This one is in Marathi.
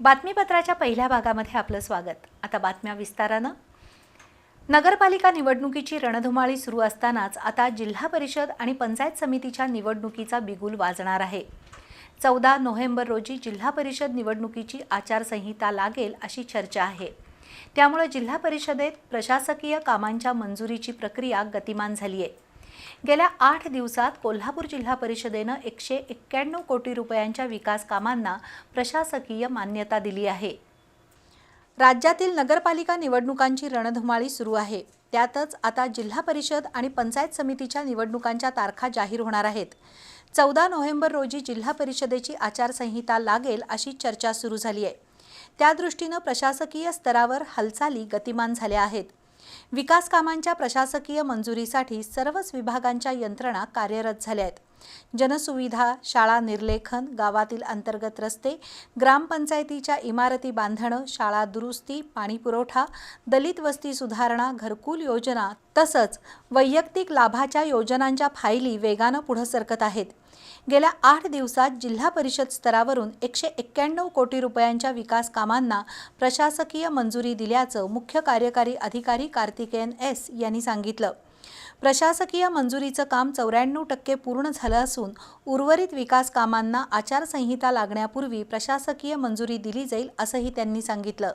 बातमीपत्राच्या पहिल्या भागामध्ये आपलं स्वागत. आता बातम्या विस्तारानं. नगरपालिका निवडणुकीची रणधुमाळी सुरू असतानाच आता जिल्हा परिषद आणि पंचायत समितीच्या निवडणुकीचा बिगुल वाजणार आहे. चौदा नोव्हेंबर रोजी जिल्हा परिषद निवडणुकीची आचारसंहिता लागेल अशी चर्चा आहे. त्यामुळे जिल्हा परिषदेत प्रशासकीय कामांच्या मंजुरीची प्रक्रिया गतिमान झाली आहे गेल्या आठ दिवसात कोल्हापूर जिल्हा परिषदेनं एकशे एक्क्याण्णव कोटी रुपयांच्या विकास कामांना प्रशासकीय मान्यता दिली आहे. राज्यातील नगरपालिका निवडणुकांची रणधुमाळी सुरू आहे. त्यातच आता जिल्हा परिषद आणि पंचायत समितीच्या निवडणुकांच्या तारखा जाहीर होणार आहेत. चौदा नोव्हेंबर रोजी जिल्हा परिषदेची आचारसंहिता लागेल अशी चर्चा सुरू झाली आहे त्यादृष्टीनं प्रशासकीय स्तरावर हालचाली गतिमान झाल्या आहेत. विकास कामांच्या प्रशासकीय मंजुरीसाठी सर्वच विभागांच्या यंत्रणा कार्यरत झाल्या आहेत. जनसुविधा शाळा निर्लेखन गावातील अंतर्गत रस्ते ग्रामपंचायतीच्या इमारती बांधणं शाळा दुरुस्ती पाणीपुरवठा दलित वस्ती सुधारणा घरकुल योजना तसंच वैयक्तिक लाभाच्या योजनांच्या फायली वेगानं पुढं सरकत आहेत. गेल्या आठ दिवसात जिल्हा परिषद स्तरावरून एकशे एक्क्याण्णव कोटी रुपयांच्या विकास कामांना प्रशासकीय मंजुरी दिल्याचं मुख्य कार्यकारी अधिकारी कार्तिकेयन एस यांनी सांगितलं. प्रशासकीय मंजुरीचं काम चौऱ्याण्णव टक्के पूर्ण झालं असून उर्वरित विकास कामांना आचारसंहिता लागण्यापूर्वी प्रशासकीय मंजुरी दिली जाईल असंही त्यांनी सांगितलं.